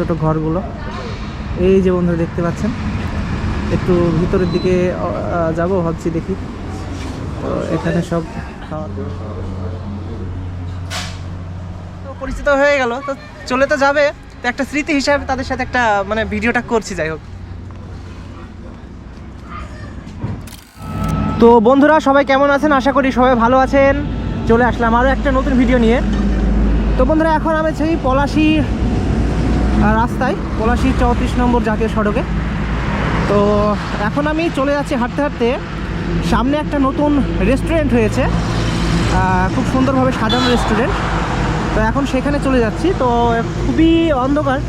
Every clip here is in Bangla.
ছোট ঘরগুলো। এই যে বন্ধুরা দেখতে পাচ্ছেন, একটু ভিতরের দিকে যাব, ভাবছি দেখি। তো এখানে সব খাওয়া পরিচিত হয়ে গেল, তো চলে তো যাবে। তো একটা স্মৃতি হিসাবে তাদের সাথে একটা মানে ভিডিওটা করছি, যাই হোক। তো বন্ধুরা, সবাই কেমন আছেন? আশা করি সবাই ভালো আছেন। চলে আসলাম আরও একটা নতুন ভিডিও নিয়ে। তো বন্ধুরা, এখন আমি সেই পলাশি রাস্তায়, পলাশি চৌত্রিশ নম্বর জাতীয় সড়কে। তো এখন আমি চলে যাচ্ছি হাঁটতে হাঁটতে। সামনে একটা নতুন রেস্টুরেন্ট হয়েছে। খুব সুন্দরভাবে সাজানো রেস্টুরেন্ট তো এখন সেখানে চলে যাচ্ছি। তো খুবই অন্ধকার।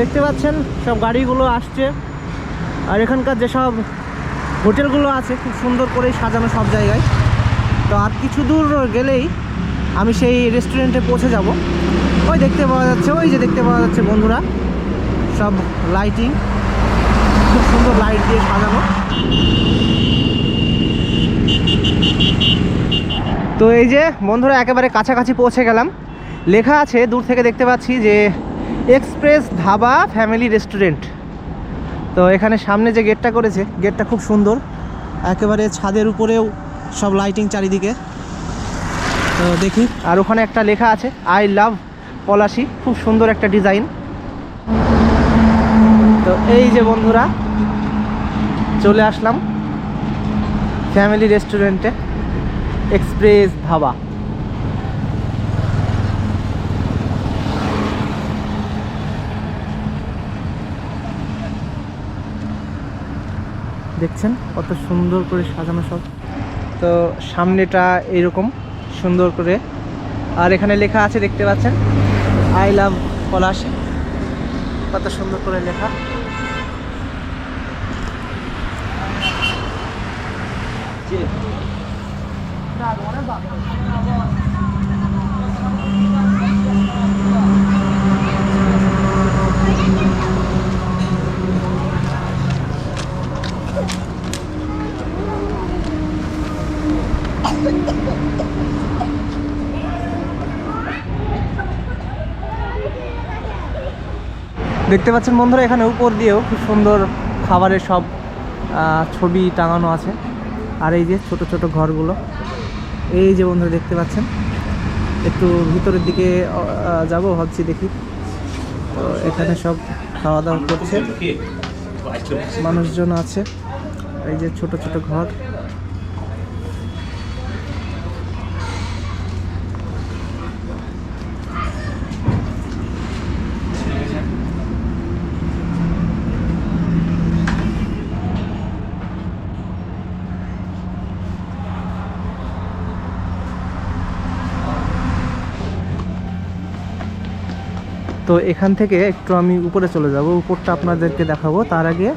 দেখতে পাচ্ছেন, সব গাড়িগুলো আসছে। আর এখানকার যেসব হোটেলগুলো আছে, খুব সুন্দর করে সাজানো সব জায়গায়। তো আর কিছু দূর গেলেই আমি সেই রেস্টুরেন্টে পৌঁছে যাব। ওই দেখতে পাওয়া যাচ্ছে, ওই যে দেখতে পাওয়া যাচ্ছে বন্ধুরা। সব লাইটিং খুব সুন্দর লাইট দিয়ে সাজানো। তো এই যে বন্ধুরা, একেবারে কাছাকাছি পৌঁছে গেলাম। লেখা আছে, দূর থেকে দেখতে পাচ্ছি যে এক্সপ্রেস ধাবা ফ্যামিলি রেস্টুরেন্ট তো এখানে সামনে যে গেটটা করেছে গেটটা খুব সুন্দর। একেবারে ছাদের উপরেও সব লাইটিং চারিদিকে। তো দেখি। আর ওখানে একটা লেখা আছে আই লাভ পলাশি, খুব সুন্দর একটা ডিজাইন। তো এই যে বন্ধুরা, চলে আসলাম ফ্যামিলি রেস্টুরেন্টে, এক্সপ্রেস ধাবা। দেখছেন কত সুন্দর করে সাজানো সব? তো সামনেটা এরকম সুন্দর করে আর এখানে লেখা আছে দেখতে পাচ্ছেন? I love Palashi. কত সুন্দর করে লেখা। দেখতে পাচ্ছেন বন্ধুরা, এখানে উপর দিয়েও খুব সুন্দর খাবারের সব ছবি টাঙানো আছে। আর এই যে ছোট ছোট ঘরগুলো, এই যে বন্ধুরা দেখতে পাচ্ছেন, একটু ভিতরের দিকে যাব, ভাবছি দেখি। তো এখানে সব খাওয়া দাওয়া করছে। মানুষজন আছে। এই যে ছোট ছোট ঘর। তো এখান থেকে একটু আমি উপরে চলে যাব, উপরটা আপনাদেরকে দেখাবো। তার আগে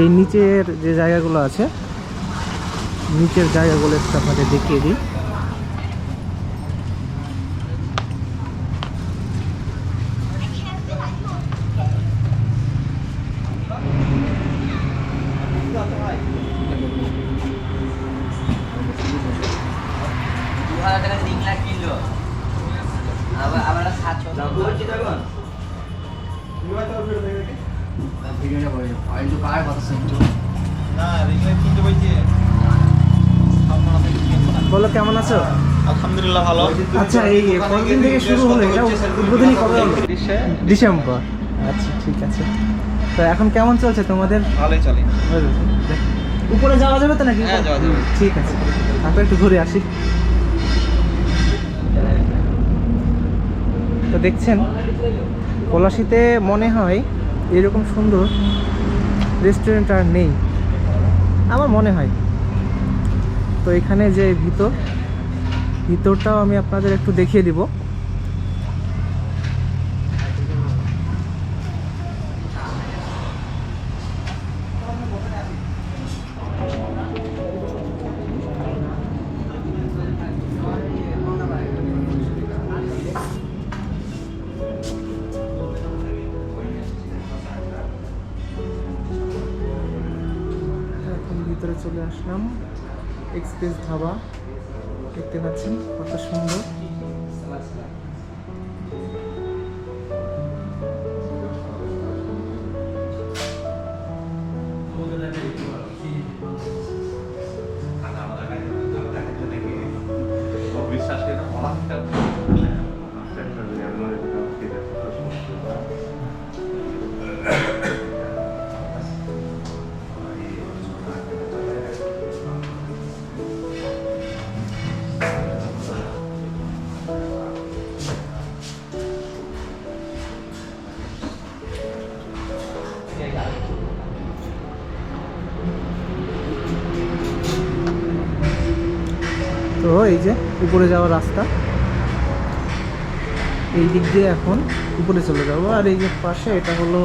এই নিচের যে জায়গাগুলো আছে, নিচের জায়গাগুলো একটু আপনাদের দেখিয়ে দিই। দু বলো কেমন আছো? আলহামদুলিল্লাহ ভালো। আচ্ছা এই কতদিন থেকে শুরু হলো এটা? উদ্বোধনী কবে? হলো? ডিসেম্বর। আচ্ছা ঠিক আছে। তো এখন কেমন চলছে তোমাদের? ভালোই চলে। উপরে যাওয়া যাবে তো নাকি? হ্যাঁ, যাওয়া যাবে। ঠিক আছে। তারপর একটু ঘুরে আসি। তো দেখছেন, পলাশিতে মনে হয় এরকম সুন্দর রেস্টুরেন্ট আর নেই। আমার মনে হয়। তো এখানে যে ভিতর, ভিতরটাও আমি আপনাদের একটু দেখিয়ে দিব। আসলাম। এক্সপ্রেস ধাবা দেখতে পাচ্ছেন কত সুন্দর। বিশ্বাস করে এই যে উপরে যাওয়ার রাস্তা। এই দিক দিয়ে এখন উপরে চলে যাব। আর এই যে পাশে এটা হলো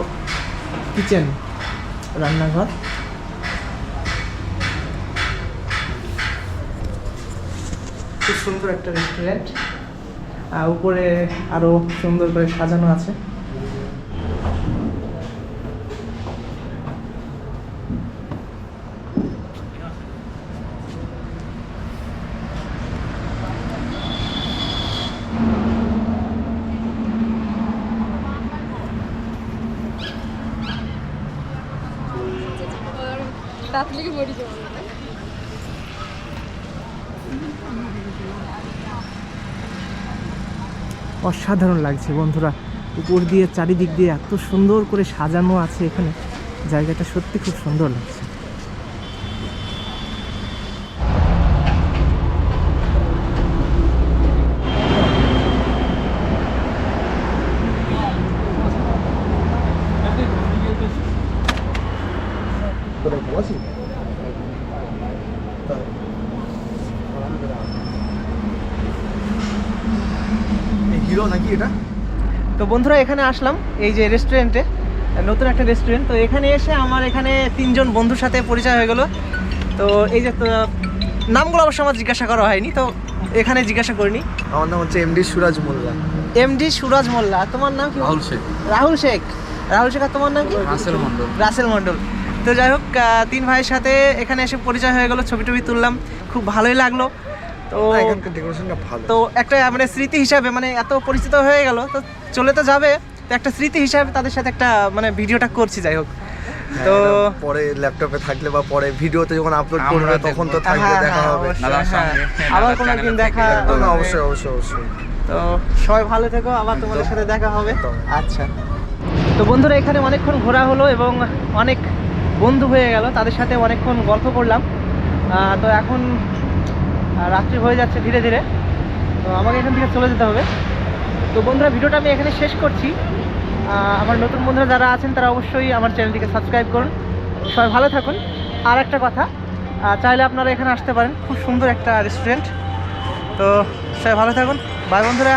কিচেন, রান্নাঘর। খুব সুন্দর একটা রেস্টুরেন্ট উপরে আরও সুন্দর করে সাজানো আছে। মরি যাব অসাধারণ লাগছে বন্ধুরা। উপর দিয়ে, চারিদিক দিয়ে এত সুন্দর করে সাজানো আছে এখানে। জায়গাটা সত্যি খুব সুন্দর লাগছে। হিরো নাকি এটা? তো বন্ধুরা এখানে আসলাম এই যে রেস্টুরেন্টে নতুন একটা রেস্টুরেন্ট তো এখানে এসে আমার এখানে তিনজন বন্ধুর সাথে পরিচয় হয়ে গেল। তো এই যে তো, নামগুলো অবশ্য আমার জিজ্ঞাসা করা হয়নি তো এখানে জিজ্ঞাসা করিনি। আমার নাম হচ্ছে এমডি সুরাজ মোল্লা। এমডি সুরাজ মোল্লা তোমার নাম কি রাহুল শেখ। রাহুল শেখ। রাহুল শেখ আর তোমার নাম কি? রাসেল মন্ডল রাসেল মন্ডল তো যাই হোক তিন ভাইয়ের সাথে এখানে এসে পরিচয় হয়ে গেল ছবি টবি তুললাম খুব ভালোই লাগল। তো এখানকার ডেকোরেশনটা ভালো। তো একটা মানে স্মৃতি হিসাবে মানে এত পরিচিত হয়ে গেল তো চলে তো যাবে। তো একটা স্মৃতি হিসাবে তাদের সাথে একটা মানে ভিডিওটা করছি যাই হোক। হ্যাঁ, তো পরে ল্যাপটপে থাকলে বা পরে ভিডিওতে যখন আপলোড করবে তখন তো থাকবে হ্যাঁ, দেখা হ্যাঁ, হবে। আবার কোনো একদিন দেখা হবে। অবশ্যই অবশ্যই অবশ্যই। তো সবাই ভালো থেকো আবার তোমাদের সাথে দেখা হবে। আচ্ছা। তো বন্ধুরা এখানে অনেকক্ষণ ঘোরা হলো এবং অনেক বন্ধু হয়ে গেল তাদের সাথে অনেকক্ষণ গল্প করলাম। তো এখন রাত্রি হয়ে যাচ্ছে ধীরে ধীরে। তো আমাকে এখান থেকে চলে যেতে হবে। তো বন্ধুরা, ভিডিওটা আমি এখানে শেষ করছি। আমার নতুন বন্ধুরা যারা আছেন, তারা অবশ্যই আমার চ্যানেলটিকে সাবস্ক্রাইব করুন। সবাই ভালো থাকুন। আর একটা কথা চাইলে আপনারা এখানে আসতে পারেন। খুব সুন্দর একটা রেস্টুরেন্ট তো সবাই ভালো থাকুন। বাই বন্ধুরা।